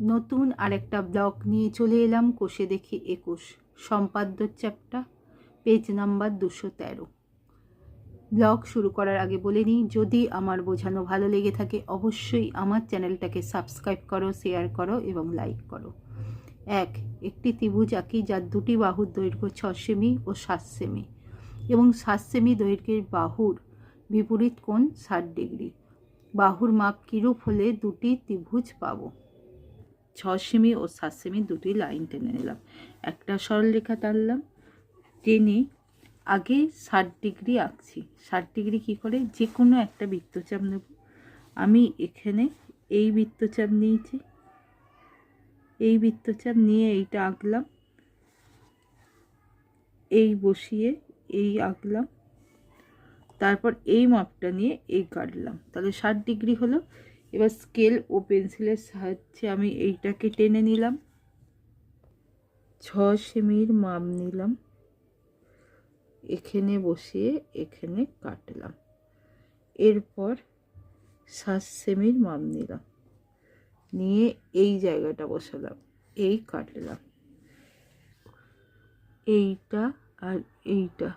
নতুন আরেকটা ব্লগ নিয়ে চলে এলাম কোষে দেখি একুশ। সম্পাদ্য চ্যাপ্টা, পেজ নাম্বার দুশো তেরো। ব্লগ শুরু করার আগে বলে নিই, যদি আমার বোঝানো ভালো লেগে থাকে, অবশ্যই আমার চ্যানেলটাকে সাবস্ক্রাইব করো, শেয়ার করো এবং লাইক করো। এক, একটি ত্রিভুজ আঁকি যার দুটি বাহুর দৈর্ঘ্য ছ সেমি ও সাত সেমি এবং সাত সেমি দৈর্ঘ্যের বাহুর বিপরীত কোণ ষাট ডিগ্রি। বাহুর মাপ কিরূপ হলে দুটি ত্রিভুজ পাবো? ছ সেমি ও সাত সেমি দুটি লাইন টেনে নিলাম। একটা সরলরেখা টানলাম, টেনে আগে ষাট ডিগ্রি আঁকছি। ষাট ডিগ্রি কী করে? যে কোনো একটা বৃত্তচাপ নেব। আমি এখানে এই বৃত্তচাপ নিয়েছি, এই বৃত্তচাপ নিয়ে এইটা আঁকলাম, এই বসিয়ে এই আঁকলাম, তারপর এই মাপটা নিয়ে এই কাটলাম। তাহলে ষাট ডিগ্রি হলো এবার স্কেল ও পেন্সিলের সাহায্যে আমি এইটাকে টেনে নিলাম। ছ সেমির মাপ নিলাম। এখানে বসিয়ে এখানে কাটলাম। এরপর সাত সেমির মাপ নিলাম। নিয়ে এই জায়গাটা বসালাম। এই কাটলাম। এইটা আর এইটা।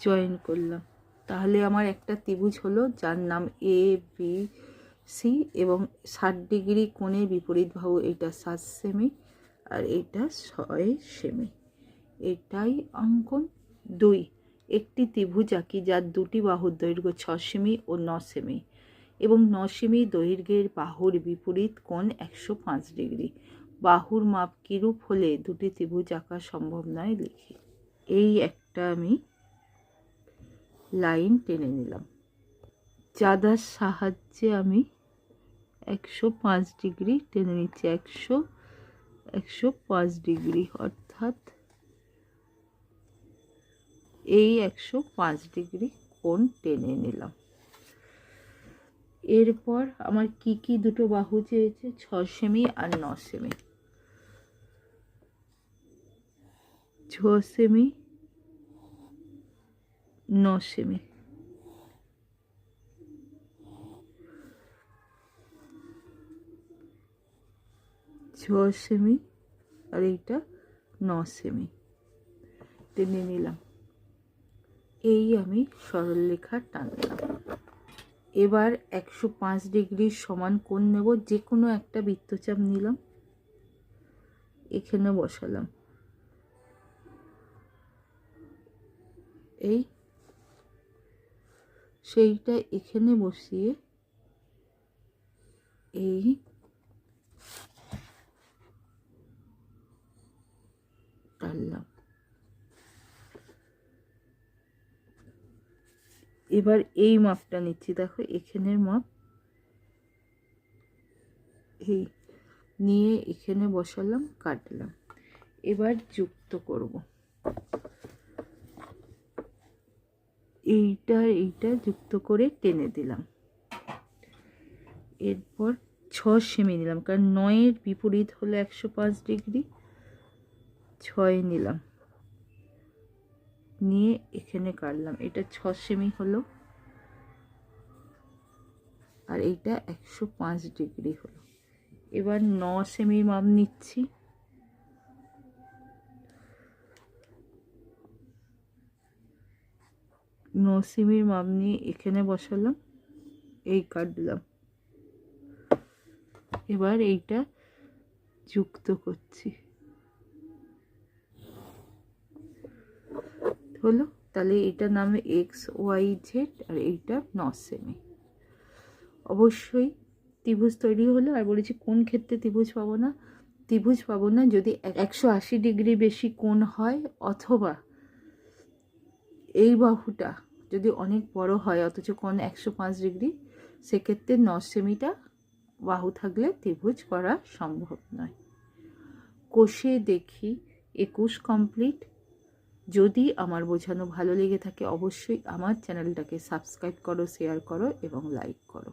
জয়েন করলাম। তাহলে আমার একটা ত্রিভুজ হলো যার নাম এ বি সি এবং ষাট ডিগ্রি কোণের বিপরীত বাহু এইটা সাত সেমি আর এটা ছয় সেমি। এটাই অঙ্কন দুই। একটি ত্রিভুজ আঁকি যার দুটি বাহুর দৈর্ঘ্য ছ সেমি ও ন সেমি এবং ন সেমি দৈর্ঘ্যের বাহুর বিপরীত কোণ একশো পাঁচ ডিগ্রি। বাহুর মাপ কিরূপ হলে দুটি ত্রিভুজ আঁকা সম্ভব নয় লিখি। এই একটা আমি লাইন টেনে নিলাম। চাঁদার সাহায্যে আমি একশো পাঁচ ডিগ্রি টেনে নিচ্ছি, একশো একশো পাঁচ ডিগ্রি। অর্থাৎ এই একশো পাঁচ ডিগ্রি কোণ টেনে নিলাম। এরপর আমার কি কি দুটো বাহু চেয়েছে? ছ সেমি আর ন সেমি। ছ সেমি ন সেমি ছ সেমি আর এইটা ন সেমি টেনে নিলাম। এই আমি সরলরেখা টানলাম। এবার একশো পাঁচ ডিগ্রির সমান কোণ নেব, যে কোনো একটা বৃত্তচাপ নিলাম। এখানে বসালাম। এই সেইটা এখানে বসিয়ে এই টানলাম। এবার এই মাপটা নিচ্ছি। দেখো, এখানের মাপ এই নিয়ে এখানে বসালাম, কাটলাম। এবার যুক্ত করব। এইটা এইটা যুক্ত করে টেনে দিলাম। এরপর ছ সেমি নিলাম, কারণ নয়ের বিপরীত হলো একশো পাঁচ ডিগ্রি। ছয় নিলাম। নিয়ে এখানে কাটলাম। এটা ছ সেমি হলো, আর এইটা একশো পাঁচ ডিগ্রি হলো। এবার ন সেমি মাপ নিচ্ছি। ন সেমির মাপ নিয়ে এখানে বসালাম। এই কাটলাম এবার এইটা যুক্ত করছি। হলো? তাহলে এটার নামে এক্স ওয়াই জেড আর এইটা ন সেমি অবশ্যই ত্রিভুজ তৈরি হলো। আর বলেছি কোন ক্ষেত্রে ত্রিভুজ পাবো না? ত্রিভুজ পাবো না যদি একশো আশি ডিগ্রি বেশি কোণ হয় অথবা এই বাহুটা যদি অনেক বড় হয়, অথচ কোন একশো পাঁচ ডিগ্রি, সেক্ষেত্রে ন সেমিটা বাহু থাকলে ত্রিভুজ করা সম্ভব নয়। কোষে দেখি একুশ কমপ্লিট। যদি আমার বোঝানো ভালো লেগে থাকে, অবশ্যই আমার চ্যানেলটাকে সাবস্ক্রাইব করো, শেয়ার করো এবং লাইক করো।